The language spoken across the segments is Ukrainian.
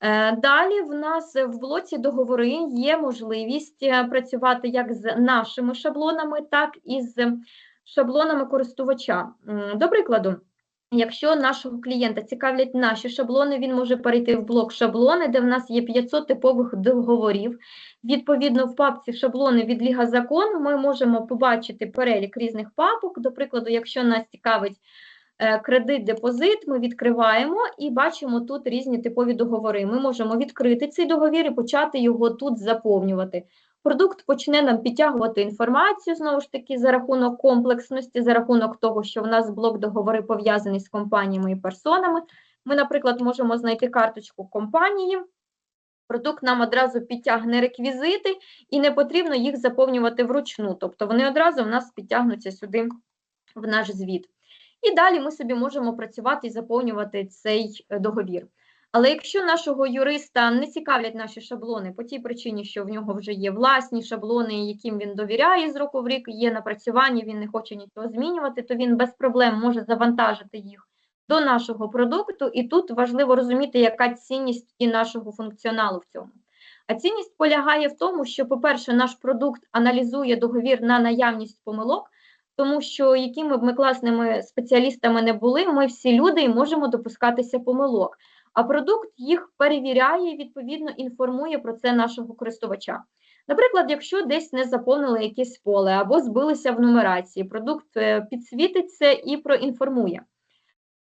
Е, Далі в нас в блоці договори є можливість е, працювати як з нашими шаблонами, так і з шаблонами користувача. До прикладу, якщо нашого клієнта цікавлять наші шаблони, він може перейти в блок шаблони, де в нас є 500 типових договорів. Відповідно, в папці шаблони від Ліга Закон ми можемо побачити перелік різних папок. До прикладу, якщо нас цікавить е, кредит, депозит, ми відкриваємо і бачимо тут різні типові договори. Ми можемо відкрити цей договір і почати його тут заповнювати. Продукт почне нам підтягувати інформацію знову ж таки за рахунок комплексності, за рахунок того, що в нас блок договори пов'язаний з компаніями і персонами. Ми, наприклад, можемо знайти карточку компанії. Продукт нам одразу підтягне реквізити, і не потрібно їх заповнювати вручну. Тобто вони одразу в нас підтягнуться сюди в наш звіт. І далі ми собі можемо працювати і заповнювати цей е, договір. Але якщо нашого юриста не цікавлять наші шаблони по тій причині, що в нього вже є власні шаблони, яким він довіряє з року в рік, є напрацювання, він не хоче нічого змінювати, то він без проблем може завантажити їх до нашого продукту. І тут важливо розуміти, яка цінність і нашого функціоналу в цьому. А цінність полягає в тому, що, по-перше, наш продукт аналізує договір на наявність помилок, тому що якими б ми класними спеціалістами не були, ми всі люди і можемо допускатися помилок. А продукт їх перевіряє відповідно інформує про це нашого користувача. Наприклад, якщо десь не заповнили якесь поле або збилися в нумерації, продукт е, підсвітить це і проінформує.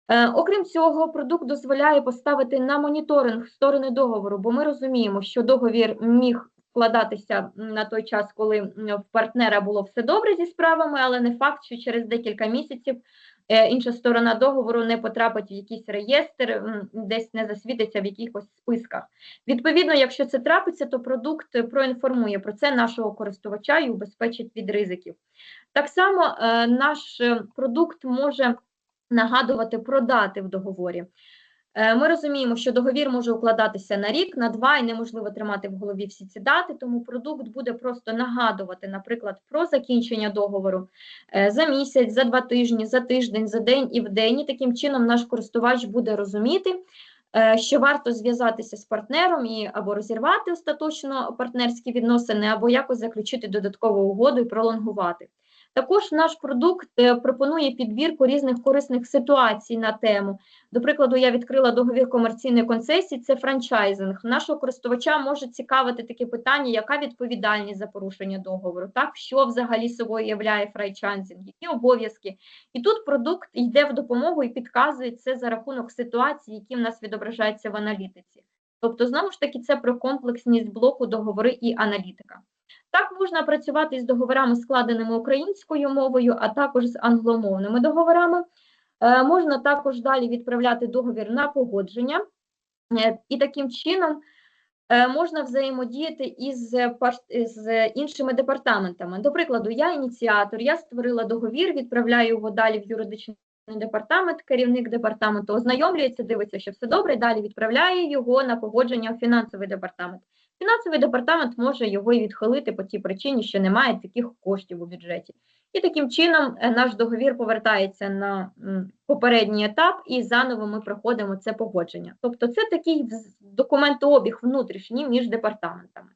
Е, Окрім цього, продукт дозволяє поставити на моніторинг сторони договору, бо ми розуміємо, що договір міг вкладатися на той час, коли в партнера було все добре зі справами, але не факт, що через декілька місяців е, інша сторона договору не потрапить в якийсь реєстр, десь не засвітиться в якихось списках. Відповідно, якщо це трапиться, то продукт проінформує про це нашого користувача і убезпечить від ризиків. Так само е, наш продукт може нагадувати про дати в договорі. Е, Ми розуміємо, що договір може укладатися на рік, на два, і неможливо тримати в голові всі ці дати, тому продукт буде просто нагадувати, наприклад, про закінчення договору е, за місяць, за два тижні, за тиждень, за день і в день. І таким чином наш користувач буде розуміти, е, що варто зв'язатися з партнером і або розірвати остаточно партнерські відносини, або якось заключити додаткову угоду і пролонгувати. Також наш продукт е, пропонує підбірку різних корисних ситуацій на тему. До прикладу, я відкрила договір комерційної концесії, це франчайзинг. Нашого користувача може цікавити таке питання, яка відповідальність за порушення договору, так що взагалі собою являє франчайзинг, які обов'язки. І тут продукт йде в допомогу і підказує це за рахунок ситуацій, які в нас відображаються в аналітиці. Тобто, знову ж таки, це про комплексність блоку договори і аналітика. Так можна працювати з договорами, складеними українською мовою, а також з англомовними договорами. Е, можна також далі відправляти договір на погодження, Е, і таким чином е, можна взаємодіяти із, з іншими департаментами. До прикладу, я ініціатор, я створила договір, відправляю його далі в юридичний департамент, керівник департаменту ознайомлюється, дивиться, що все добре, далі відправляє його на погодження в фінансовий департамент. Фінансовий департамент може його і відхилити по тій причині, що немає таких коштів у бюджеті. І таким чином е, наш договір повертається на попередній етап, і заново ми проходимо це погодження. Тобто, це такий документообіг внутрішній між департаментами.